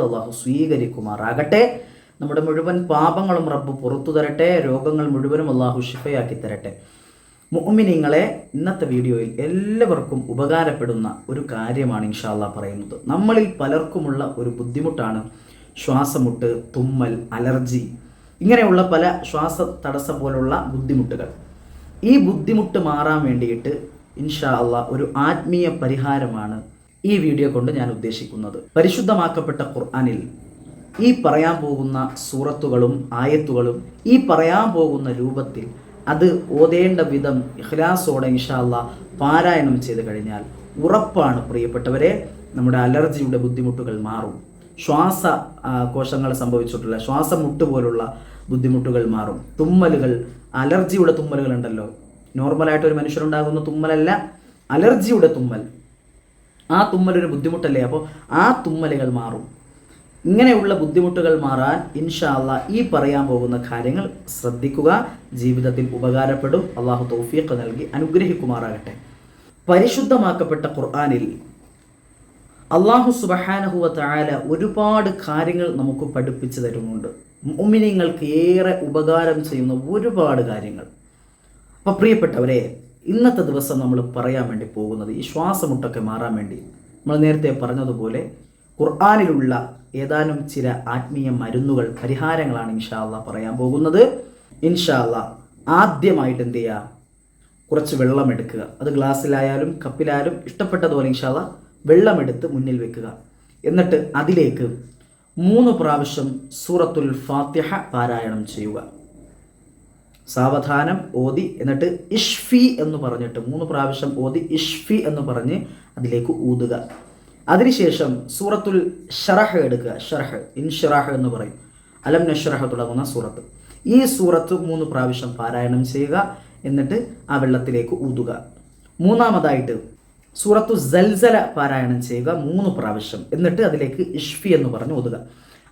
അല്ലാഹു സ്വീകരിക്കുമാറാകട്ടെ. നമ്മുടെ മുഴുവൻ പാപങ്ങളും റബ്ബ് പുറത്തു തരട്ടെ. രോഗങ്ങൾ മുഴുവനും അള്ളാഹു ഷിഫയാക്കി തരട്ടെ. മുഅ്മിനീങ്ങളെ ഇന്നത്തെ വീഡിയോയിൽ എല്ലാവർക്കും ഉപകാരപ്പെടുന്ന ഒരു കാര്യമാണ് ഇൻഷാല്ല പറയുന്നത്. നമ്മളിൽ പലർക്കുമുള്ള ഒരു ബുദ്ധിമുട്ടാണ് ശ്വാസമുട്ട് തുമ്മൽ അലർജി ഇങ്ങനെയുള്ള പല ശ്വാസ തടസ്സം പോലുള്ള ബുദ്ധിമുട്ടുകൾ. ഈ ബുദ്ധിമുട്ട് മാറാൻ വേണ്ടിയിട്ട് ഇൻഷാ അള്ളാ ഒരു ആത്മീയ പരിഹാരമാണ് ഈ വീഡിയോ കൊണ്ട് ഞാൻ ഉദ്ദേശിക്കുന്നത്. പരിശുദ്ധമാക്കപ്പെട്ട ഖുർആനിൽ ഈ പറയാൻ പോകുന്ന സൂറത്തുകളും ആയത്തുകളും ഈ പറയാൻ പോകുന്ന രൂപത്തിൽ അത് ഓതേണ്ട വിധം ഇഹ്ലാസോടെ അള്ളാ പാരായണം ചെയ്ത് കഴിഞ്ഞാൽ ഉറപ്പാണ് പ്രിയപ്പെട്ടവരെ നമ്മുടെ അലർജിയുടെ ബുദ്ധിമുട്ടുകൾ മാറും. ശ്വാസ കോശങ്ങൾ സംഭവിച്ചിട്ടുള്ള ശ്വാസമുട്ട് പോലുള്ള ബുദ്ധിമുട്ടുകൾ മാറും. തുമ്മലുകൾ അലർജിയുടെ തുമ്മലുകൾ ഉണ്ടല്ലോ. നോർമലായിട്ട് ഒരു മനുഷ്യരുണ്ടാകുന്ന തുമ്മലല്ല അലർജിയുടെ തുമ്മൽ. ആ തുമ്മൽ ഒരു ബുദ്ധിമുട്ടല്ലേ? അപ്പോൾ ആ തുമ്മലുകൾ മാറും. ഇങ്ങനെയുള്ള ബുദ്ധിമുട്ടുകൾ മാറാൻ ഇൻഷാല്ല ഈ പറയാൻ പോകുന്ന കാര്യങ്ങൾ ശ്രദ്ധിക്കുക. ജീവിതത്തിൽ ഉപകാരപ്പെടും. അള്ളാഹു തൗഫീഖ് നൽകി അനുഗ്രഹിക്കുമാറാകട്ടെ. പരിശുദ്ധമാക്കപ്പെട്ട ഖുർആാനിൽ അള്ളാഹു സുബഹാനഹുവ തായാല ഒരുപാട് കാര്യങ്ങൾ നമുക്ക് പഠിപ്പിച്ചു തരുന്നുണ്ട്. മുഅ്മിനീങ്ങൾക്ക് ഏറെ ഉപകാരം ചെയ്യുന്ന ഒരുപാട് കാര്യങ്ങൾ. അപ്പോൾ പ്രിയപ്പെട്ടവരെ ഇന്നത്തെ ദിവസം നമ്മൾ പറയാൻ വേണ്ടി പോകുന്നത് ഈ ശ്വാസമുട്ടൊക്കെ മാറാൻ വേണ്ടി. നമ്മൾ നേരത്തെ പറഞ്ഞതുപോലെ ഖുർആാനിലുള്ള ഏതാനും ചില ആത്മീയ മരുന്നുകൾ പരിഹാരങ്ങളാണ് ഇൻഷാല്ല പറയാൻ പോകുന്നത്. ഇൻഷാല്ല ആദ്യമായിട്ട് എന്ത് ചെയ്യുക? കുറച്ച് വെള്ളം എടുക്കുക. അത് ഗ്ലാസ്സിലായാലും കപ്പിലായാലും ഇഷ്ടപ്പെട്ടതുപോലെ ഇൻഷാല്ല വെള്ളമെടുത്ത് മുന്നിൽ വെക്കുക. എന്നിട്ട് അതിലേക്ക് മൂന്ന് പ്രാവശ്യം സൂറത്തുൽ ഫാത്തിഹ പാരായണം ചെയ്യുക. സാവധാനം ഓതി എന്നിട്ട് ഇഷ്ഫി എന്ന് പറഞ്ഞിട്ട് മൂന്ന് പ്രാവശ്യം ഓതി ഇഷ്ഫി എന്ന് പറഞ്ഞ് അതിലേക്ക് ഊതുക. അതിനുശേഷം സൂറത്തുൽ ഷറഹ് എടുക്കുക. ഷറഹ് ഇൻഷറാഹ് എന്ന് പറയും. അലം നഷറഹ് തുടങ്ങുന്ന സൂറത്ത്. ഈ സൂറത്ത് മൂന്ന് പ്രാവശ്യം പാരായണം ചെയ്യുക എന്നിട്ട് ആ വെള്ളത്തിലേക്ക് ഊതുക. മൂന്നാമതായിട്ട് സൂറത്തു സൽസല പാരായണം ചെയ്യുക മൂന്ന് പ്രാവശ്യം. എന്നിട്ട് അതിലേക്ക് ഇഷ്ഫി എന്ന് പറഞ്ഞ് ഊതുക.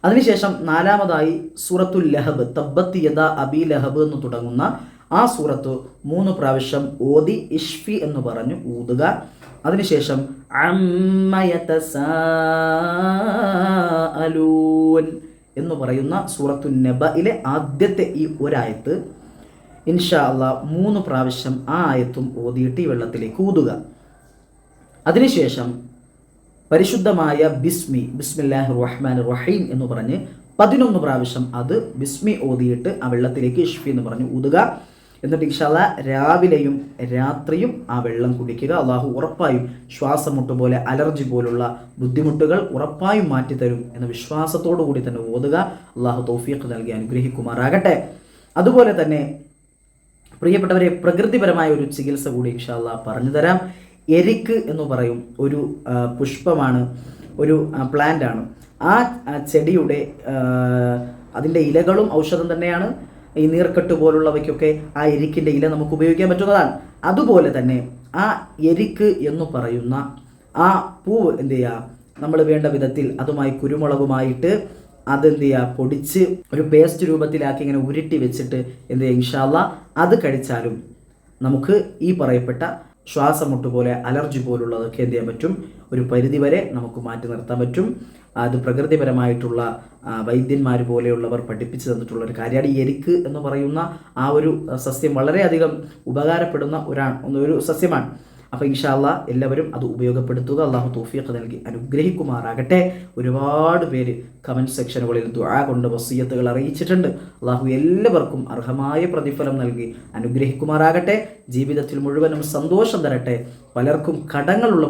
അതിനുശേഷം നാലാമതായി സൂറത്തുൽ ലഹബ് തബ്ബത്ത് യദ അബി ലഹബ് എന്ന് തുടങ്ങുന്ന ആ സൂറത്ത് മൂന്ന് പ്രാവശ്യം ഓതി ഇഷ്ഫി എന്ന് പറഞ്ഞു ഊതുക. അതിനുശേഷം അമ്മ യതസാഅലൂൻ എന്ന് പറയുന്ന സൂറത്തു നബയിലെ ആദ്യത്തെ ഈ ഒരായത്ത് ഇൻഷാ അല്ല മൂന്ന് പ്രാവശ്യം ആ ആയത്തും ഓതിയിട്ട് ഈ വെള്ളത്തിലേക്ക് ഊതുക. അതിനുശേഷം പരിശുദ്ധമായ ബിസ്മി ബിസ്മില്ലാഹി റഹ്മാൻ റഹീം എന്ന് പറഞ്ഞ് പതിനൊന്ന് പ്രാവശ്യം അത് ബിസ്മി ഓതിയിട്ട് ആ വെള്ളത്തിലേക്ക് ഇഷ്ഫി എന്ന് പറഞ്ഞ് ഊതുക. എന്നിട്ട് ഇൻഷാല്ല രാവിലെയും രാത്രിയും ആ വെള്ളം കുടിക്കുക. അള്ളാഹു ഉറപ്പായും ശ്വാസമുട്ട് പോലെ അലർജി പോലുള്ള ബുദ്ധിമുട്ടുകൾ ഉറപ്പായും മാറ്റിത്തരും എന്ന വിശ്വാസത്തോടു കൂടി തന്നെ ഓതുക. അള്ളാഹു തൗഫീഖ് നൽകി അനുഗ്രഹിക്കുമാറാകട്ടെ. അതുപോലെ തന്നെ പ്രിയപ്പെട്ടവരെ പ്രകൃതിപരമായ ഒരു ചികിത്സ കൂടി ഇൻഷാല്ല പറഞ്ഞു തരാം. എരിക്ക് എന്ന് പറയും ഒരു പുഷ്പമാണ് ഒരു പ്ലാന്റ് ആണ്. ആ ചെടിയുടെ അതിന്റെ ഇലകളും ഔഷധം തന്നെയാണ്. ഈ നീർക്കെട്ട് പോലുള്ളവയ്ക്കൊക്കെ ആ എരിക്കിന്റെ ഇല നമുക്ക് ഉപയോഗിക്കാൻ പറ്റുന്നതാണ്. അതുപോലെ തന്നെ ആ എരിക്ക് എന്ന് പറയുന്ന ആ പൂവ് എന്ത് ചെയ്യുക? നമ്മൾ വേണ്ട വിധത്തിൽ അതുമായി കുരുമുളകുമായിട്ട് അതെന്ത് ചെയ്യുക പൊടിച്ച് ഒരു പേസ്റ്റ് രൂപത്തിലാക്കി ഇങ്ങനെ ഉരുട്ടി വെച്ചിട്ട് എന്ത് ചെയ്യുക? ഇൻഷാല്ല അത് കഴിച്ചാലും നമുക്ക് ഈ പറയപ്പെട്ട ശ്വാസമുട്ട് പോലെ അലർജി പോലുള്ളതൊക്കെ എന്ത് ചെയ്യാൻ പറ്റും? ഒരു പരിധിവരെ നമുക്ക് മാറ്റി നിർത്താൻ പറ്റും. അത് പ്രകൃതിപരമായിട്ടുള്ള വൈദ്യന്മാർ പോലെയുള്ളവർ പഠിപ്പിച്ചു തന്നിട്ടുള്ള ഒരു കാര്യമാണ് ഈ എരിക്ക് എന്ന് പറയുന്ന ആ ഒരു സസ്യം വളരെയധികം ഉപകാരപ്പെടുന്ന ഒരാ ഒരു സസ്യമാണ്. അപ്പോൾ ഇൻഷാല്ല എല്ലാവരും അത് ഉപയോഗപ്പെടുത്തുക. അള്ളാഹു തോഫിയൊക്കെ നൽകി അനുഗ്രഹിക്കുമാറാകട്ടെ. ഒരുപാട് പേര് കമന്റ് സെക്ഷനുകളിൽ ദുആ കൊണ്ട് വസീയത്തുകൾ അറിയിച്ചിട്ടുണ്ട്. അള്ളാഹു എല്ലാവർക്കും അർഹമായ പ്രതിഫലം നൽകി അനുഗ്രഹിക്കുമാറാകട്ടെ. ജീവിതത്തിൽ മുഴുവനും സന്തോഷം തരട്ടെ. പലർക്കും കടങ്ങളുള്ള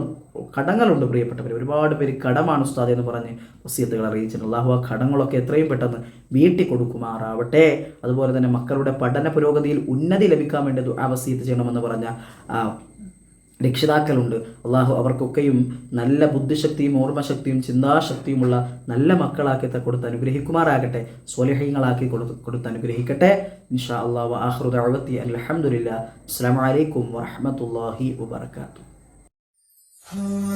കടങ്ങളുണ്ട് പ്രിയപ്പെട്ടവർ ഒരുപാട് പേര് കടമാണ് ഉസ്താദ് എന്ന് പറഞ്ഞ് വസീയത്തുകൾ അറിയിച്ചിട്ടുണ്ട്. അള്ളാഹു ആ കടങ്ങളൊക്കെ എത്രയും പെട്ടെന്ന് വീട്ടി കൊടുക്കുമാറാവട്ടെ. അതുപോലെ തന്നെ മക്കളുടെ പഠന പുരോഗതിയിൽ ഉന്നതി ലഭിക്കാൻ വേണ്ടി ആ വസീയത്ത് ചെയ്യണമെന്ന് പറഞ്ഞ രക്ഷിതാക്കളുണ്ട്. അള്ളാഹു അവർക്കൊക്കെയും നല്ല ബുദ്ധിശക്തിയും ഓർമ്മശക്തിയും ചിന്താശക്തിയുമുള്ള നല്ല മക്കളാക്കി കൊടുത്ത് അനുഗ്രഹിക്കുമാറാകട്ടെ. സ്വലഹ്യങ്ങളാക്കി കൊടുത്ത് കൊടുത്ത് അനുഗ്രഹിക്കട്ടെ. ഇൻഷാ അള്ളാഹു ആഹ്റുദ് അഴുപത്തി അലഹമുല്ല അസ്സാം വലൈക്കും വറഹമത്തല്ലാഹി Ah